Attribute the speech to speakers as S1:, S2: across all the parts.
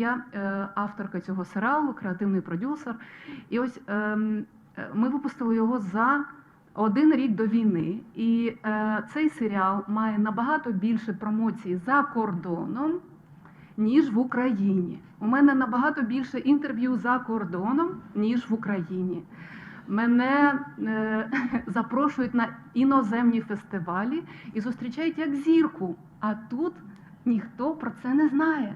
S1: я е, авторка цього серіалу, креативний продюсер. І ось ем, е, ми випустили його за один рік до війни. І е, цей серіал має набагато більше промоцій за кордоном, ніж в Україні. У мене набагато більше інтерв'ю за кордоном, ніж в Україні. Мене е, запрошують на іноземні фестивалі і зустрічають як зірку. А тут ніхто про це не знає.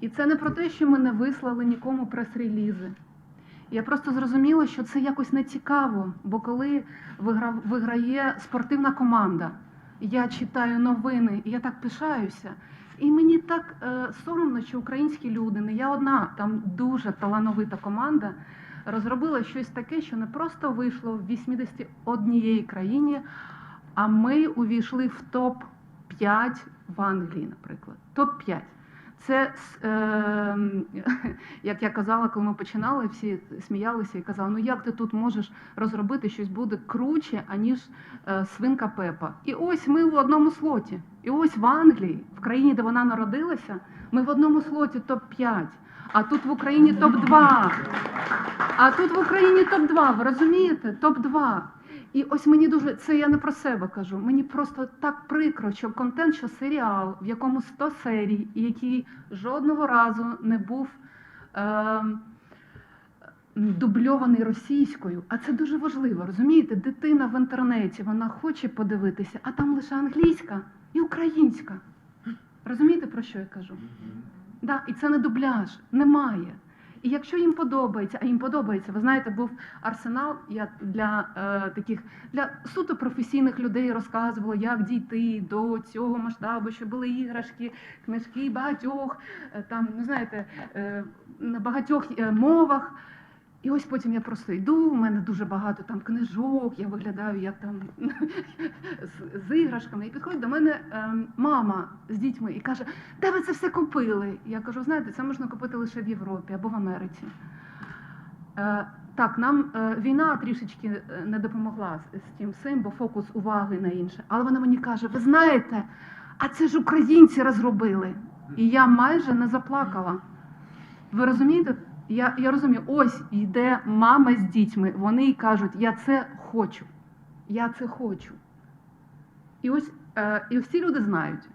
S1: І це не про те, що ми не вислали нікому прес-релізи. Я просто зрозуміла, що це якось не цікаво, бо коли виграє спортивна команда, я читаю новини, і я так пишаюся. І мені так е, соромно, що українські люди, не я одна, там дуже талановита команда, розробила щось таке, що не просто вийшло в 81 країні, а ми увійшли в топ-5 в Англії, наприклад. Топ-5. Це, е, як я казала, коли ми починали, всі сміялися і казали, ну як ти тут можеш розробити щось буде круче, аніж е, свинка Пепа. І ось ми в одному слоті. І ось в Англії, в країні, де вона народилася, ми в одному слоті топ-5. А тут в Україні топ-2. А тут в Україні топ-2, ви розумієте? Топ-2. І ось мені дуже це я не про себе кажу. Мені просто так прикро, що контент, що серіал, в якому 100 серій, і який жодного разу не був е, дубльований російською. А це дуже важливо. Розумієте, дитина в інтернеті вона хоче подивитися, а там лише англійська і українська. Розумієте, про що я кажу? Да, і це не дубляж, немає. І якщо їм подобається, а їм подобається, ви знаєте, був арсенал. Я для е, таких для суто професійних людей розказувала, як дійти до цього масштабу, що були іграшки, книжки багатьох, е, там, ну знаєте, е, на багатьох е, мовах. І ось потім я просто йду, у мене дуже багато там книжок, я виглядаю як там з, з іграшками. І підходить до мене ем, мама з дітьми і каже, де ви це все купили? Я кажу, знаєте, це можна купити лише в Європі або в Америці. Е, так, нам е, війна трішечки е, не допомогла з, з тим всім, бо фокус уваги на інше. Але вона мені каже: ви знаєте, а це ж українці розробили. І я майже не заплакала. Ви розумієте? Я, я розумію, ось йде мама з дітьми. Вони й кажуть, я це хочу. Я це хочу. І ось, е, і всі люди знають,